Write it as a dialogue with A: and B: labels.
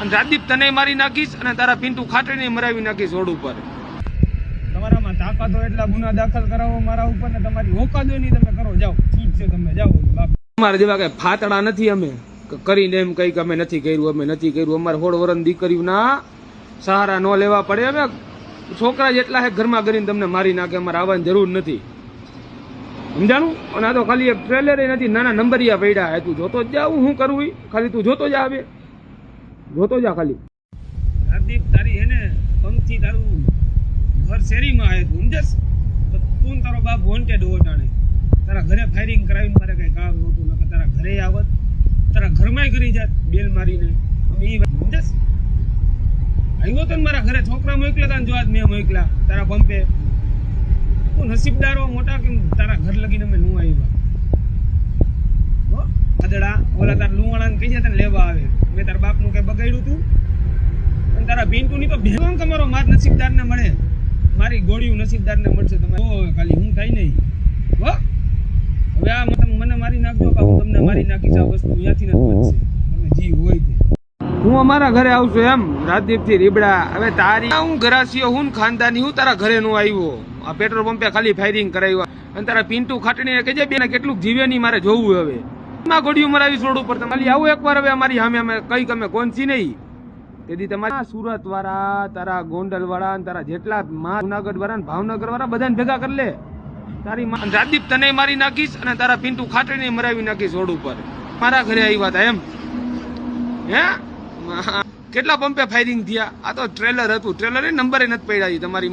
A: અને રાજદીપ તને મારી નાખીશ અને તારા પિન્ટુ ખાટડીને મરાવી નાખીશ રોડ ઉપર.
B: તમારામાં તાકાત એટલા ગુના દાખલ કરાવો મારા ઉપર ને તમારી હોય નહીં તમે કરો. જાઓ. છૂટ છે તમે. જાઓ.
A: અમારા જેવા કઈ ફાતડા નથી અમે. કરીને એમ કઈ કે અમે નથી કર્યું અમે નથી કર્યું. અમારે હોળ વરણ દીકરીઓના સહારા ન લેવા પડે. અમે છોકરા જેટલા હે ઘરમાં કરીને તમને મારી નાખે અમારે આવવાની જરૂર નથી. સમજાણું? અને આ તો ખાલી એક ટ્રેલર નથી નાના નંબરિયા પડ્યા હે. તું જોતો જ જા હું શું કરવું ખાલી તું જોતો જ આવે જોતો જા ખાલી.
B: હાર્દિક, તારી હે ને પંખથી તારું ઘર શેરીમાં આવે સમજસ તો તું તારો બાપ વોન્ટેડ હો જાણે તારા ઘરે ફાયરિંગ કરાવીને મારે કઈ કામ નહોતું, નકર તારા ઘરે આવત, તારા ઘરમાંય કરી જાત બેલ મારીને. અમે ઈ સમજસ આવ્યો તો ને મારા ઘરે છોકરા મોકલ્યા તા જોવા મેં મોકલ્યા, તારા પંપે. તું નસીબદારો મોટા કે તારા ઘર લગીને અમે નું આવ્યા. આદડા, ઓલા તાર લુવાણાને કહી જતા તને લેવા આવે. તારા બાપનું કઈ બગાડ્યું તું? અને તારા પિન્ટુ ની તો ભેગો તમારો માત માર નસીબદાર ને મળે. મારી ગોળીયું નસીબદાર ને મળશે તમારે. ખાલી હું થાય નહીં. હો? હવે આ મને મારી નાખજો હું તમને મારી નાખીશ આ વસ્તુ. અહીંયાથી નથી બનશે. તમે જી હોય તે.
A: હું અમારા ઘરે આવશું એમ રાજદીપથી રીબડા. હવે તારી હું ઘરાસીઓ હું ખાનદાની, હું તારા ઘરે નો આવ્યો. આ પેટ્રોલ પંપે ખાલી ફાયરિંગ કરાવ્યો. અને તારા પિન્ટુ ખાટણીને કહેજે બેને કેટલું જીવે નહીં મારે જોવું હવે. માં ગોળીઓ મરાવી રોડ ઉપર. તમારી આવું એકવાર હવે અમારી સામે. અમે કઈ અમે કોનસી નહીં. તેથી તમારા સુરત વાળા તારા ગોંડલ વાળા તારા જેટલા માં જુનાગઢ વાળા ભાવનગર વાળા બધાને ભેગા કરી લે. તારી રાજદીપ તને મારી નાખીશ અને તારા પિન્ટુ ખાટણીને મરાવી નાખીશ રોડ ઉપર. મારા ઘરે આવ્યા વાત, એમ? હે? કેટલા પંપે ફાયરિંગ થયા? આ તો ટ્રેલર હતું. ટ્રેલર નંબરે નથી પડ્યા તમારી